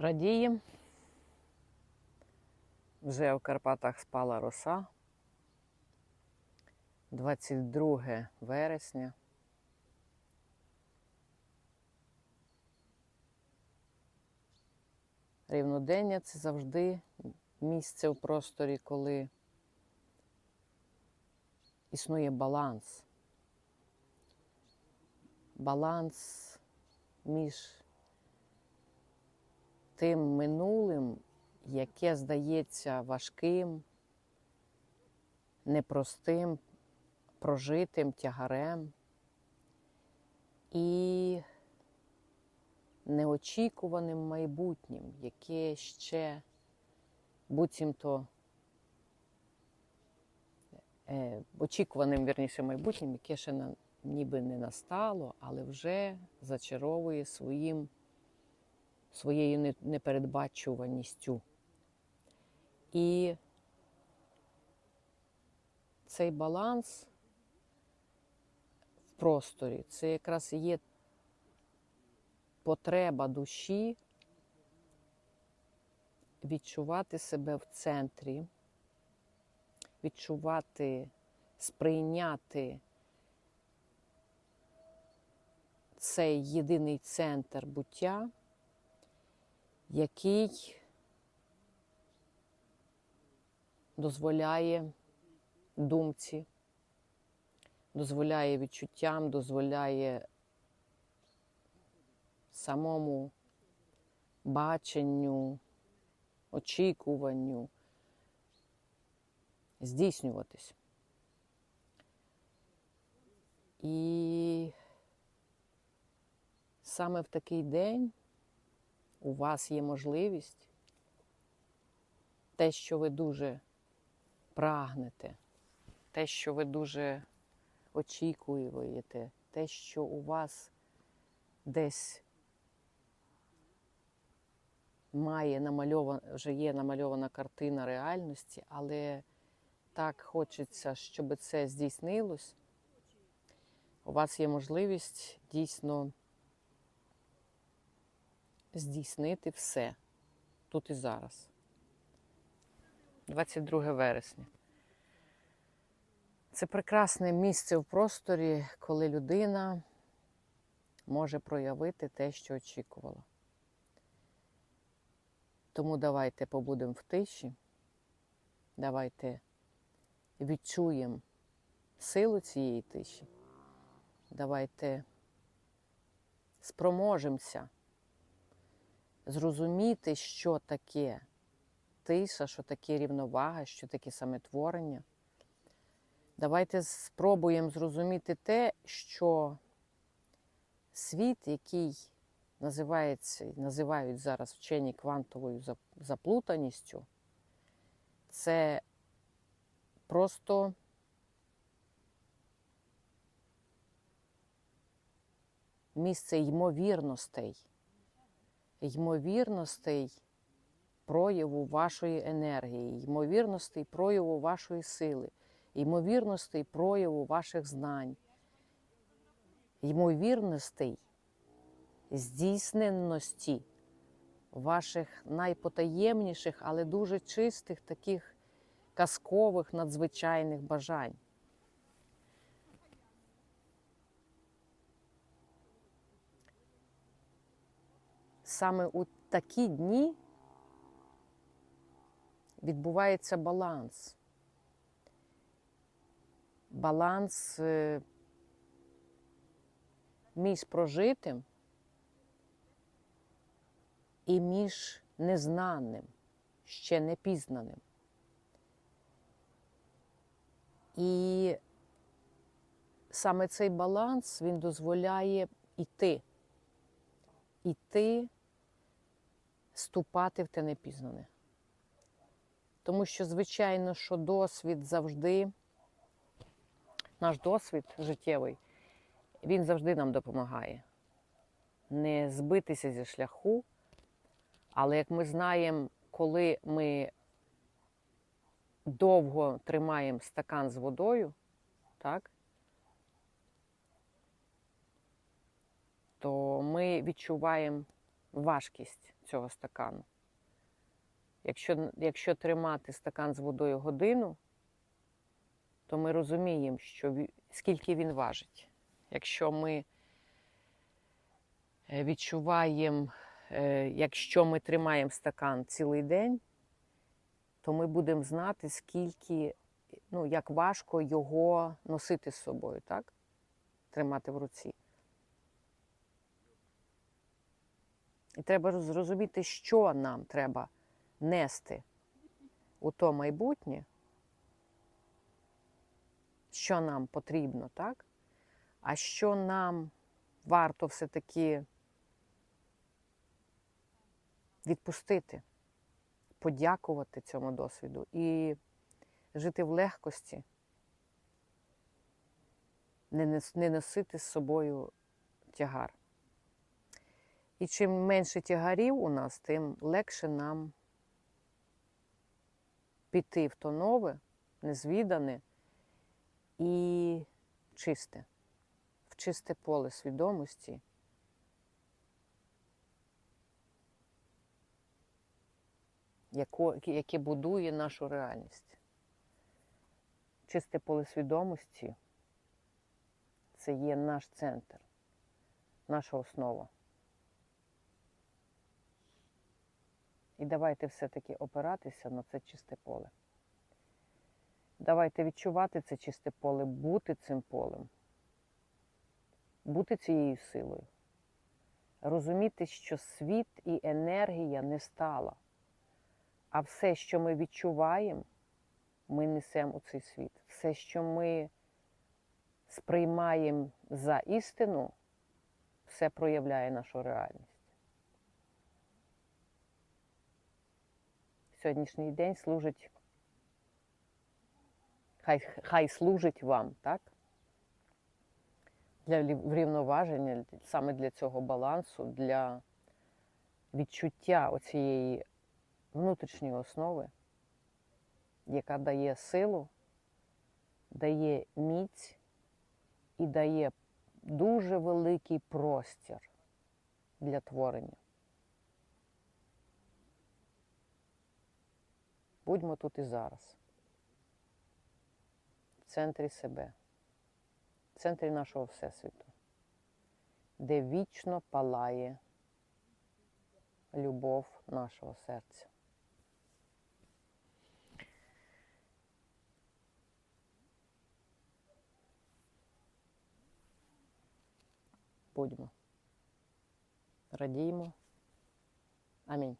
Радіємо. Вже в Карпатах спала роса. 22 вересня. Рівнодення це завжди місце в просторі, коли існує баланс. Баланс між тим минулим, яке здається важким, непростим, прожитим тягарем. І неочікуваним майбутнім, яке ще буцімто е, очікуваним вірніше майбутнім, яке ще на, ніби не настало, але вже зачаровує своїм, своєю непередбачуваністю. І цей баланс в просторі це якраз є потреба душі відчувати себе в центрі, відчувати, сприйняти цей єдиний центр буття, який дозволяє думці, дозволяє відчуттям, дозволяє самому баченню, очікуванню здійснюватись. І саме в такий день у вас є можливість те, що ви дуже прагнете, те, що ви дуже очікуєте, те, що у вас десь має намальована, вже є намальована картина реальності, але так хочеться, щоб це здійснилось. У вас є можливість дійсно здійснити все тут і зараз. 22 вересня. Це прекрасне місце в просторі, коли людина може проявити те, що очікувала. Тому давайте побудемо в тиші, давайте відчуємо силу цієї тиші, давайте спроможемося зрозуміти, що таке тиша, що таке рівновага, що таке самотворення. Давайте спробуємо зрозуміти те, що світ, який називається називають зараз вчені квантовою заплутаністю, це просто місце ймовірностей, ймовірностей прояву вашої енергії, ймовірностей прояву вашої сили, ймовірностей прояву ваших знань, ймовірностей здійсненності ваших найпотаємніших, але дуже чистих, таких казкових, надзвичайних бажань. Саме у такі дні відбувається баланс. Баланс е, між прожитим і між незнаним, ще не пізнаним. І саме цей баланс він дозволяє іти, іти, ступати в те непізнане. Тому що, звичайно, що досвід завжди, наш досвід життєвий, він завжди нам допомагає не збитися зі шляху, але як ми знаємо, коли ми довго тримаємо стакан з водою, так, то ми відчуваємо важкість цього стакану. Якщо, якщо тримати стакан з водою годину, то ми розуміємо, що скільки він важить. Якщо ми е, відчуваємо, е, якщо ми тримаємо стакан цілий день, то ми будемо знати, скільки, ну, як важко його носити з собою, так? Тримати в руці. І треба зрозуміти, що нам треба нести у то майбутнє, що нам потрібно, так? А що нам варто все-таки відпустити, подякувати цьому досвіду і жити в легкості, не носити з собою тягар. І чим менше тягарів у нас, тим легше нам піти в то нове, незвідане і чисте, в чисте поле свідомості. яке будує нашу реальність. Чисте поле свідомості це є наш центр, наша основа. І давайте все-таки опиратися на це чисте поле. Давайте відчувати це чисте поле, бути цим полем, бути цією силою. Розуміти, що світ і енергія не стала, а все, що ми відчуваємо, ми несемо у цей світ. Все, що ми сприймаємо за істину, все проявляє нашу реальність. Сьогоднішній день служить, хай, хай служить вам, так? Для врівноваження, саме для цього балансу, для відчуття оцієї внутрішньої основи, яка дає силу, дає міць і дає дуже великий простір для творення. Будьмо тут і зараз, в центрі себе, в центрі нашого Всесвіту, де вічно палає любов нашого серця. Будьмо. Радіймо. Амінь.